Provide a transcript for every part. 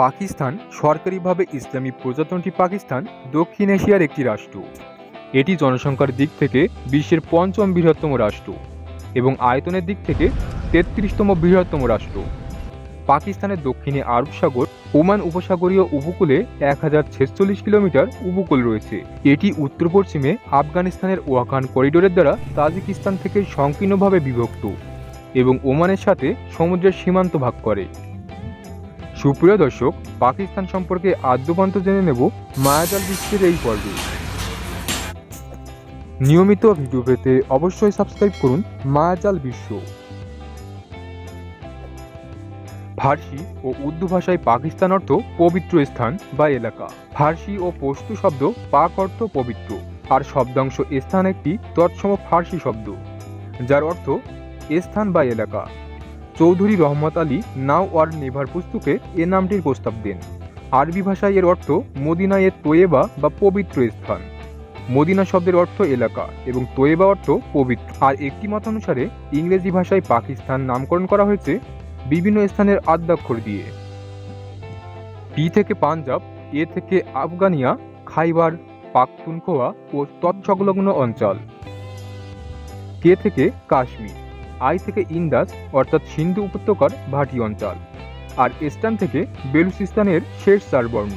পাকিস্তান সরকারিভাবে ইসলামী প্রজাতন্ত্রী পাকিস্তান, দক্ষিণ এশিয়ার একটি রাষ্ট্র। এটি জনসংখ্যার দিক থেকে বিশ্বের পঞ্চম বৃহত্তম রাষ্ট্র এবং আয়তনের দিক থেকে তেত্রিশতম বৃহত্তম রাষ্ট্র। পাকিস্তানের দক্ষিণে আরব সাগর, ওমান উপসাগরীয় উপকূলে এক হাজার ছেচল্লিশ কিলোমিটার উপকূল রয়েছে। এটি উত্তর পশ্চিমে আফগানিস্তানের ওয়াকান করিডোরের দ্বারা তাজিকিস্তান থেকে সংকীর্ণভাবে বিভক্ত এবং ওমানের সাথে সমুদ্রের সীমান্ত ভাগ করে। সুপ্রিয় দর্শক, পাকিস্তান সম্পর্কে আদ্যপান্ত জেনে নেব মায়াজাল বিশ্বের এই পর্বে। নিয়মিত ভিডিও পেতে অবশ্যই সাবস্ক্রাইব করুন মায়াজাল বিশ্ব। ফার্সি ও উর্দু ভাষায় পাকিস্তান অর্থ পবিত্র স্থান বা এলাকা। ফার্সি ও পশতু শব্দ পাক অর্থ পবিত্র, আর শব্দাংশ স্থান একটি তৎসম ফার্সি শব্দ, যার অর্থ স্থান বা এলাকা। চৌধুরী রহমত আলী, নাও ওয়ার নেভার পুস্তকে এ নামটির প্রস্তাব দেন। আরবি ভাষায় এর অর্থ মদিনা এর তোয়েবা বা পবিত্র স্থান। মদিনা শব্দের অর্থ এলাকা এবং তোয়েবা অর্থ পবিত্র। আর একটি মতানুসারে ইংরেজি ভাষায় পাকিস্তান নামকরণ করা হয়েছে বিভিন্ন স্থানের আদ্যাক্ষর দিয়ে। পি থেকে পাঞ্জাব, এ থেকে আফগানিয়া, খাইবার, পাখতুনখোয়া ও তৎসংলগ্ন অঞ্চল। কে থেকে কাশ্মীর। আই থেকে ইন্দাস, অর্থাৎ সিন্ধু উপত্যকার ভাটি অঞ্চল, আর ইস্টার্ন থেকে বেলুচিস্তানের শেষ চার বর্ণ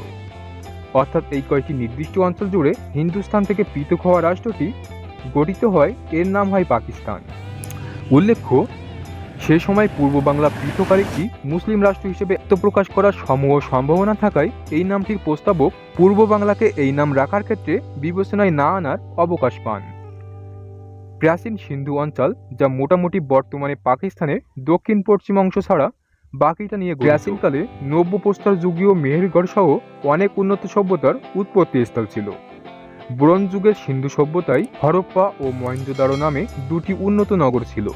অর্থাৎ এই কয়েকটি নির্দিষ্ট অঞ্চল জুড়ে হিন্দুস্তান থেকে পৃথক হওয়া রাষ্ট্রটি গঠিত হয়, এর নাম হয় পাকিস্তান। উল্লেখ্য, সে সময় পূর্ব বাংলা পৃথক আরেকটি মুসলিম রাষ্ট্র হিসেবে আত্মপ্রকাশ করার সমূহ সম্ভাবনা থাকায় এই নামটির প্রস্তাবক পূর্ব বাংলাকে এই নাম রাখার ক্ষেত্রে বিবেচনায় না আনার অবকাশ পান। প্রাচীন সিন্ধু অঞ্চল, যা মোটামুটি বর্তমানে পাকিস্তানের দক্ষিণ পশ্চিম অংশ ছাড়া বাকিটা নিয়ে। প্রাচীনকালে নব্য প্রস্তর যুগীয় মেহেরগড় সহ অনেক উন্নত সভ্যতার উৎপত্তি স্থল ছিল। ব্রোঞ্জ যুগের সিন্ধু সভ্যতায় হরপ্পা ও মহেঞ্জোদারো নামে দুটি উন্নত নগর ছিল।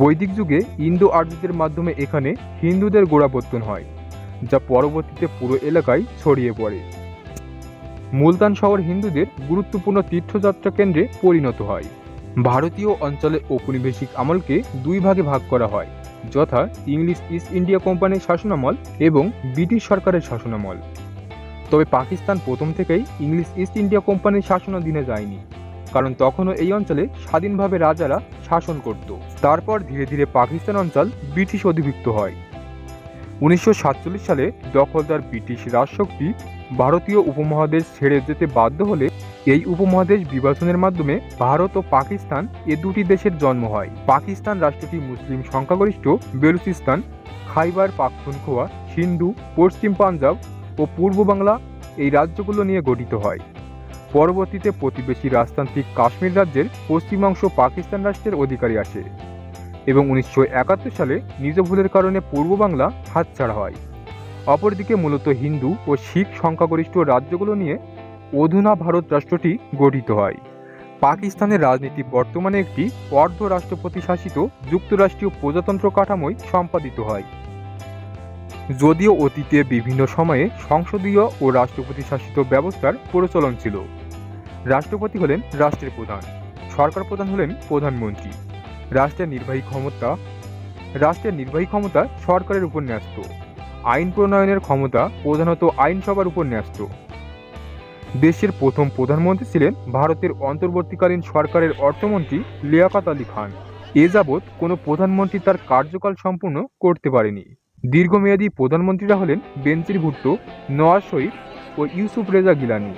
বৈদিক যুগে ইন্দো আর্যদের মাধ্যমে এখানে হিন্দুদের গোড়াপত্তন হয়, যা পরবর্তীতে পুরো এলাকায় ছড়িয়ে পড়ে। মুলতান শহর হিন্দুদের গুরুত্বপূর্ণ তীর্থযাত্রা কেন্দ্রে পরিণত হয়। ভারতীয় অঞ্চলে ঔপনিবেশিক আমলকে দুই ভাগে ভাগ করা হয়, যথা ইংলিশ ইস্ট ইন্ডিয়া কোম্পানির শাসনামল এবং ব্রিটিশ সরকারের শাসনামল। তবে পাকিস্তান প্রথম থেকেই ইংলিশ ইস্ট ইন্ডিয়া কোম্পানির শাসনাধীনে যায়নি, কারণ তখনও এই অঞ্চলে স্বাধীনভাবে রাজারা শাসন করত। তারপর ধীরে ধীরে পাকিস্তান অঞ্চল ব্রিটিশ অধিভুক্ত হয়। উনিশশো সাতচল্লিশ সালে দখলদার ব্রিটিশ রাজশক্তি ভারতীয় উপমহাদেশ ছেড়ে যেতে বাধ্য হলে এই উপমহাদেশ বিভাজনের মাধ্যমে ভারত ও পাকিস্তান এ দুটি দেশের জন্ম হয়। পাকিস্তান রাষ্ট্রটি মুসলিম সংখ্যাগরিষ্ঠ, বেলুচিস্তান, খাইবার, পাখতুনখোয়া, সিন্ধু, পশ্চিম পাঞ্জাব ও পূর্ব বাংলা এই রাজ্যগুলো নিয়ে গঠিত হয়। পরবর্তীতে প্রতিবেশী রাজতান্ত্রিক কাশ্মীর রাজ্যের পশ্চিমাংশ পাকিস্তান রাষ্ট্রের অধিকারী আসে এবং উনিশশো একাত্তর সালে নিজ ভুলের কারণে পূর্ব বাংলা হাতছাড়া হয়। অপরদিকে মূলত হিন্দু ও শিখ সংখ্যাগরিষ্ঠ রাজ্যগুলো নিয়ে অধুনা ভারত রাষ্ট্রটি গঠিত হয়। পাকিস্তানের রাজনীতি বর্তমানে একটি অর্ধ রাষ্ট্রপতি শাসিত যুক্তরাষ্ট্রীয় প্রজাতন্ত্র কাঠামোয় সম্পাদিত হয়। যদিও অতীতে বিভিন্ন সময়ে সংসদীয় ও রাষ্ট্রপতি শাসিত ব্যবস্থার প্রচলন ছিল। রাষ্ট্রপতি হলেন রাষ্ট্রের প্রধান, সরকার প্রধান হলেন প্রধানমন্ত্রী। রাষ্ট্রের নির্বাহী ক্ষমতা, রাষ্ট্রের নির্বাহী ক্ষমতা সরকারের উপর ন্যস্ত। আইন প্রণয়নের ক্ষমতা প্রধানত আইনসভার উপর ন্যস্ত। দেশের প্রথম প্রধানমন্ত্রী ছিলেন ভারতের অন্তর্বর্তীকালীন সরকারের অর্থমন্ত্রী লিয়াকাত আলী খান। এ যাবৎ কোনো প্রধানমন্ত্রী তার কার্যকাল সম্পূর্ণ করতে পারেনি। দীর্ঘমেয়াদী প্রধানমন্ত্রীরা হলেন বেনজির ভুট্টো, নওয়াজ শরীফ ও ইউসুফ রেজা গিলানি।